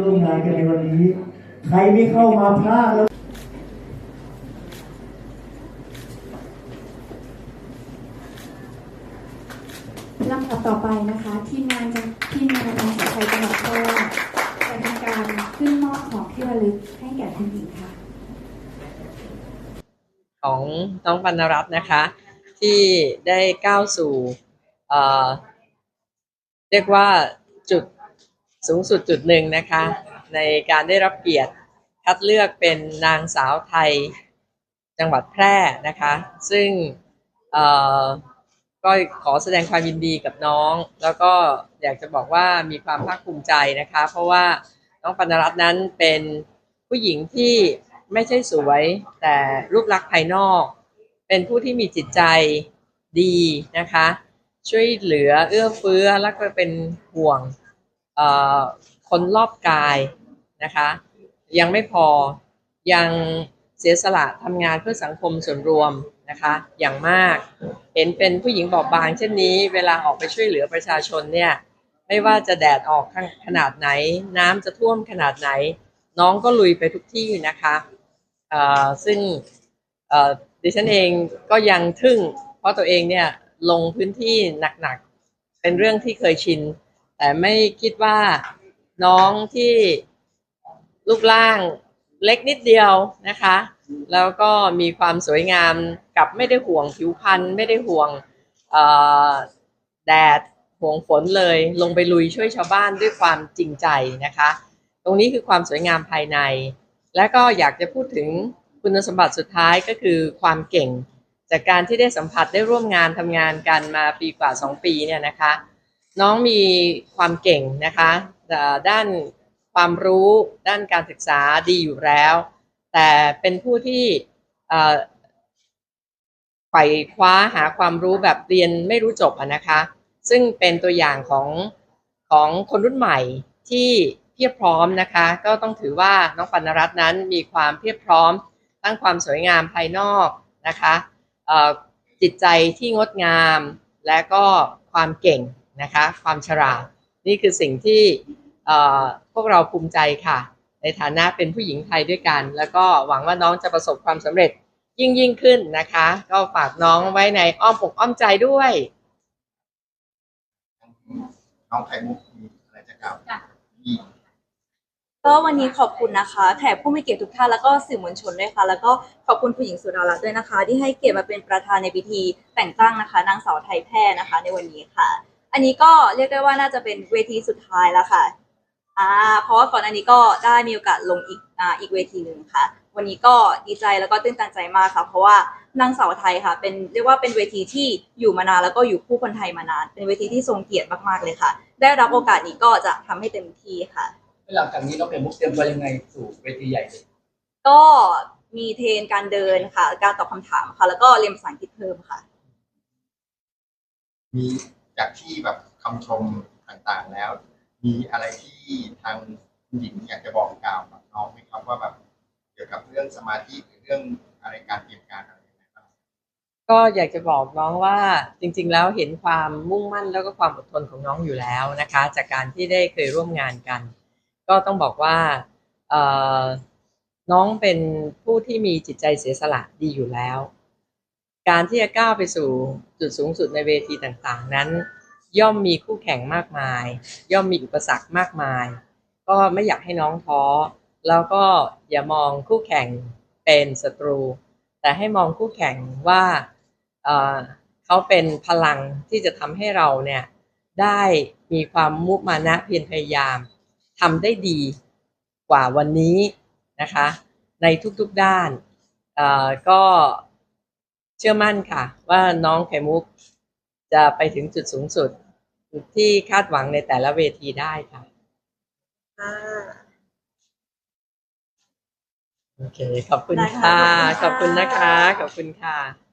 ร่วมงานกันในวันนี้ ใครไม่เข้ามาพลาดแล้วลำดับต่อไปนะคะทีมงานจะทีมงานนางสาวไทยจังหวัดแพร่จะทำการขึ้นมอบของที่ระลึกให้แก่คุณหญิงค่ะ ของน้องปรรณรัตน์นะคะ ที่ได้ก้าวสู่เอ่อเรียกว่าจุด สูงสุดจุดหนึ่งนะคะ ในการได้รับเกียรติคัดเลือกเป็นนางสาวไทยจังหวัดแพร่นะคะ ซึ่งเออก็ขอแสดงความยินดีกับน้อง แล้วก็อยากจะบอกว่ามีความภาคภูมิใจนะคะ เพราะว่าน้องปรรณรัตน์นั้นเป็นผู้หญิงที่ไม่ใช่สวยแต่รูปลักษณ์ภายนอก เป็นผู้ที่มีจิตใจดีนะคะ ช่วยเหลือเอื้อเฟื้อแล้วก็เป็นห่วง คนรอบกายนะคะ ยังไม่พอยังเสียสละทำงานเพื่อสังคมส่วนรวมนะคะอย่างมาก เห็นเป็นผู้หญิงบอบบาง เช่นนี้ เวลาออกไปช่วยเหลือประชาชนเนี่ยไม่ว่าจะแดดออกขนาดไหน น้ำจะท่วมขนาดไหน น้องก็ลุยไปทุกที่นะคะซึ่งดิฉันเองก็ยังทึ่ง เพราะตัวเองเนี่ยลงพื้นที่หนักๆ เป็นเรื่องที่เคยชิน แต่ไม่คิดว่าน้องที่รูปร่างเล็กนิดเดียวนะคะ แล้วก็มีความสวยงามกับไม่ได้ห่วงผิวพรรณไม่ได้ห่วงแดดห่วงฝนเลยลงไปลุยช่วยชาวบ้านด้วยความจริงใจนะคะ ตรงนี้คือความสวยงามภายใน และก็อยากจะพูดถึงคุณสมบัติสุดท้ายก็คือความเก่ง จากการที่ได้สัมผัสได้ร่วมงานทำงานกันมาปีกว่า 2 ปีเนี่ยนะคะ น้องมีความเก่งนะคะด้านความรู้ด้านการศึกษาดีอยู่แล้ว แต่เป็นผู้ที่ไขว่คว้าหาความรู้แบบเรียนไม่รู้จบนะคะ ซึ่งเป็นตัวอย่างของของคนรุ่นใหม่ที่เพียบพร้อมนะคะ ก็ต้องถือว่าน้องปรณรัตน์นั้นมีความเพียบพร้อม ทั้งความสวยงามภายนอกนะคะจิตใจที่งดงามและก็ความเก่ง นะคะความฉลาดนี่คือสิ่งที่เอ่อพวกเราภูมิใจค่ะ ในฐานะเป็นผู้หญิงไทยด้วยกัน แล้วก็หวังว่าน้องจะประสบความสำเร็จยิ่งยิ่งขึ้นนะคะ ก็ฝากน้องไว้ในอ้อมอกอ้อมใจด้วย น้องไข่มุกมีอะไรจะกล่าวอีกก็วันนี้ขอบคุณนะคะแขกผู้มีเกียรติทุกท่านแล้วก็สื่อมวลชนด้วยค่ะ แล้วก็ขอบคุณผู้หญิงสุดารัตน์ด้วยนะคะ ที่ให้เกียรติมาเป็นประธานในพิธีแต่งตั้งนะคะ นางสาวไทยแพร่นะคะ ในวันนี้ค่ะ อันนี้ก็เรียกได้ว่าน่าจะเป็นเวทีสุดท้ายแล้วค่ะอ่าเพราะว่าก่อนอันนี้ก็ได้มีโอกาสลงอีกอ่าอีกเวทีหนึ่งค่ะ วันนี้ก็ดีใจแล้วก็ตื้นตันใจมากค่ะ เพราะว่านางสาวไทยค่ะ เป็นเรียกว่าเป็นเวทีที่อยู่มานานแล้วก็อยู่คู่คนไทยมานาน เป็นเวทีที่ทรงเกียรติมากๆเลยค่ะ ได้รับโอกาสนี้ก็จะทำให้เต็มที่ค่ะหลังจากนี้น้องไข่มุกเตรียมตัวยังไงสู่เวทีใหญ่เลยก็มีเทรนการเดินค่ะ การตอบคำถามค่ะ แล้วก็เรียนภาษาอังกฤษเพิ่มค่ะ มี จากที่แบบคำชมต่างๆแล้ว มีอะไรที่ทางหญิงอยากจะบอกกล่าวกับน้องไหมครับว่าแบบเกี่ยวกับเรื่องสมาธิหรือเรื่องอะไรการเตรียมการอะไรยังไงบ้างก็อยากจะบอกน้องว่าจริง ๆ แล้วเห็นความมุ่งมั่นแล้วก็ความอดทนของน้องอยู่แล้วนะคะ จากการที่ได้เคยร่วมงานกัน ก็ต้องบอกว่าน้องเป็นผู้ที่มีจิตใจเสียสละดีอยู่แล้ว การที่จะก้าวไปสู่จุดสูงสุดในเวทีต่างๆ นั้น ย่อมมีคู่แข่งมากมาย ย่อมมีอุปสรรคมากมาย ก็ไม่อยากให้น้องท้อ แล้วก็อย่ามองคู่แข่งเป็นศัตรู แต่ให้มองคู่แข่งว่าเเขาเป็นพลังที่จะทำให้เราเนี่ยได้มีความมุมานะเพียรพยายามทำได้ดีกว่าวันนี้นะคะ ในทุกๆด้านก็ เชื่อมั่นค่ะ ว่าน้องไข่มุกจะไปถึงจุดสูงสุดที่คาดหวังในแต่ละเวทีได้ค่ะโอเค ขอบคุณได้ค่ะ ค่ะขอบคุณค่ะขอบคุณนะคะ ขอบคุณค่ะ